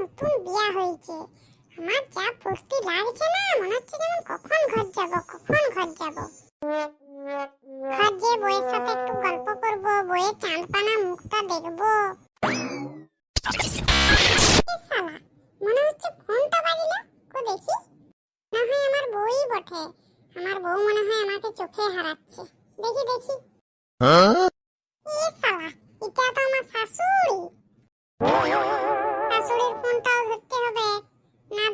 নতুন বিয়া হয়েছে। আমার যা ফুর্তি লাগছে না মনে হচ্ছে যেন কখন ঘর যাব কখন ঘর যাব। ঘর যে বইয়ের সাথে একটু গল্প করব বইয়ের চাঁদপানা মুখটা দেখব। শালা, মনে হচ্ছে ফোনটা বাজিল কো দেখি। না হয় আমার বউই বটে। আমার বউ মনে হয় আমাকে চোখে হারাচ্ছে। দেখি দেখি। এ শালা এটা তো আমার শাশুড়ি।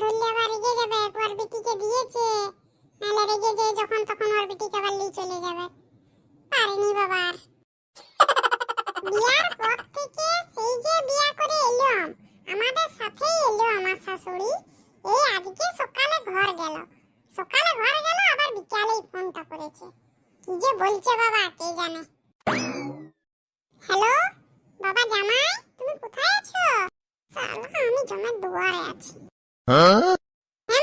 ধরলে আবার রেগে যাবে ওর বিটিকে দিয়েছে। নাহলে রেগে যে যখন তখন ওর বিটিকে আবার নিয়ে চলে যাবে। পারিনি বাবা আর। বিয়ার পর থেকে সেই যে বিয়া করে এলাম, আমাদের সাথেই এলো আমার শাশুড়ি। এই আজকে সকালে ঘর গেল। সকালে ঘর গেল, আবার বিকালেই ফোনটা করেছে। কি যে বলছে বাবা, কে জানে? হ্যালো? বাবা জামাই, তুমি কোথায় আছো? আমি জমের দুয়ারে আছি। হ্যাঁ?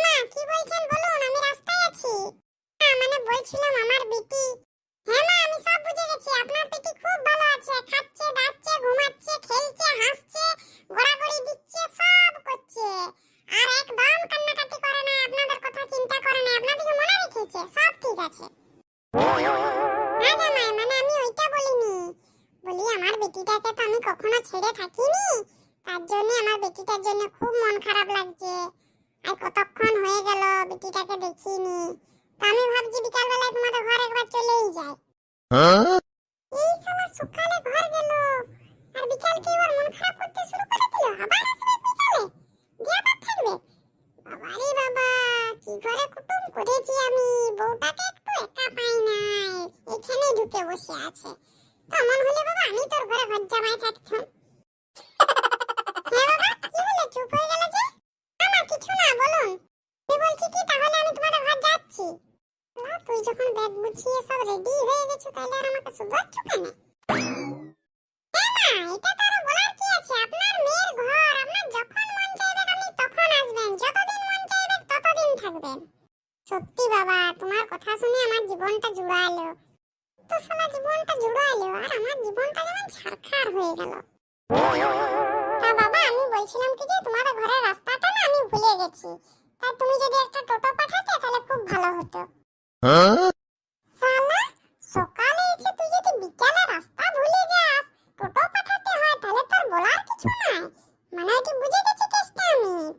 মা, কি বলছেন বলুন, আমি রাস্তায় আছি। হ্যাঁ মানে বলছিলাম আমার বেটি। হ্যাঁ মা, আমি সব বুঝে গেছি, আপনার বেটি খুব ভালো আছে, খাচ্ছে, দাচ্ছে, ঘুমাচ্ছে, খেলছে, হাসছে গড়াগড়ি দিচ্ছে, সব করছে। আর একদম কান্নাকাটি করে না, আপনাদের কথা না মনে হ্যাঁ আমার বেটিটাকে তো আমি কখনো ছেড়ে থাকিনি। তার জন্য, আমার বেটিটার জন্য খুব মন খারাপ লাগছে। আর কতক্ষণ হয়ে গেল বেটিটাকে দেখিনি। তো আমি ভাবছি বিকালবেলায় তোমাদের ঘর একবার চলেই যাই। মন খারাপ করতে শুরু করে বাবা আমি? একটু বসে আছে। তেমন হলে বাবা, আমি তোর ঘরে ঘর জামাই থাকতাম হ্যাঁ বাবা কি হলো চুপ হয়ে গেল যে না কিছু না বলুন আমি বলছি কি তাহলে আমি তোমাদের ঘর যাচ্ছি না তুই যখন ব্যাগ গুছিয়ে সব রেডি হয়ে গেছো তাহলে আর আমাকে শুধাচ্ছ কেন হ্যাঁ মা এটা তো আরও বলার কি আছে আপনার মেয়ের ঘর আপনার যখন মন চাইবে আপনি তখন আসবেন যতদিন মন চাইবে ততদিন থাকবেন। সত্যি বাবা, তোমার কথা শুনে আমার জীবনটা জুড়ালো। তো সারা জীবনটা জুড়ালো, আর আমার জীবনটা যেমন ছারখার হয়ে গেল। তা বাবা, আমি বলছিলাম কি যে তোমাদের ঘরের রাস্তাটা না আমি ভুলে গেছি। তা তুমি যদি একটা টোটো পাঠাতে তাহলে খুব ভালো হতো।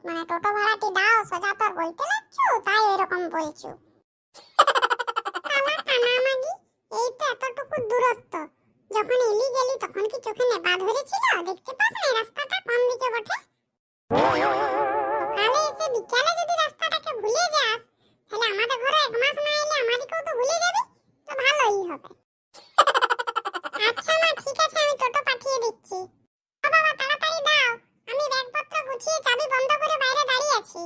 মানে টোটো ভাড়াটি দাও, সোজা তোর বলতে লাগছো তাই এরকম বলছো শালা কানামাগি, এই তো এতটুকু দূরত্ব। যখন এলি গেলি, তখন কি চোখে নেবা ধরেছিল? দেখতে পাস না রাস্তাটা কোন দিকে বটে? সকালে এসে বিকালে যদি রাস্তাটাকে ভুলে যাস, তাহলে আমাদের আছি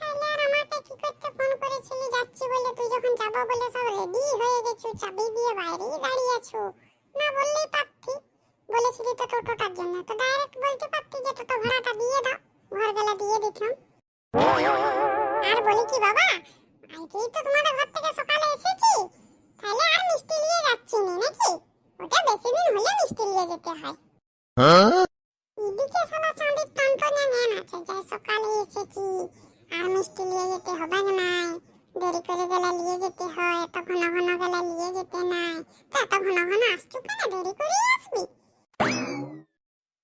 তাহলে আর আমাকে কি করতে ফোন করেছিলি? যাচ্ছি বলে তুই যখন যাব বলে সব রেডি হয়ে গেছো, চাবি দিয়ে বাইরেই দাঁড়িয়ে আছো? না বললেই পারতি। বলেছিলি তো টোটোটার জন্য। তো ডাইরেক্ট বলতে পারতি যে টোটো ভাড়াটা দিয়ে দাও। দিয়ে দিতাম। আর বলি কি বাবা, আজকেই তো তোমাদের ঘর থেকে সকালে এসেছি। তাহলে আর মিষ্টি নিয়ে যাচ্ছি নাকি? ওটা বেশি দিন হলে মিষ্টি নিয়ে যেতে হয় এদিকে শালা চাঁদের টনটনে জ্ঞান আছে যে সকালে এসেছি। আর মিষ্টি নিয়ে যেতে হবে নাই দেরি করে গেলে নিয়ে যেতে হয়, এত ঘন ঘন গেলে নিয়ে যেতে নাই তো এত ঘন ঘন আসছো কেন? দেরি করে আসবি।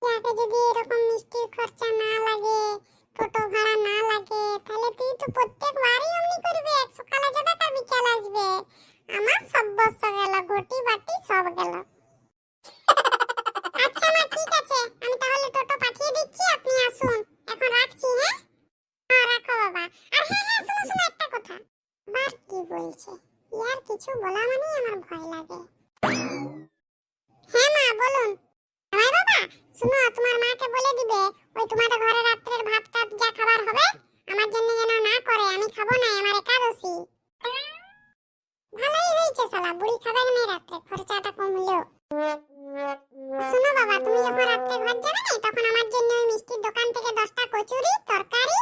যাতে যদি এরকম মিষ্টির খরচা না লাগে, টোটো ভাড়া না লাগে, তাহলে তুই তো কিছু বলা মানে আমার ভয় লাগে। হ্যাঁ মা, বলুন। আমার বাবা, শুনো, তোমার মাকে বলে দিবে, ওই তোমাদের ঘরে রাত্রের ভাত টাত যা খাবার হবে, আমার জন্য যেন না করে, আমি খাব না, আমার একাদশী। ভালোই হয়েছে শালা, বুড়ি খাবে না রাত্রে, খরচাটা কম হলো শুনো বাবা, তুমি যখন রাত্রে ঘর যাবে না, তখন আমার জন্য ওই মিষ্টির দোকান থেকে দশটা কচুরি, তরকারি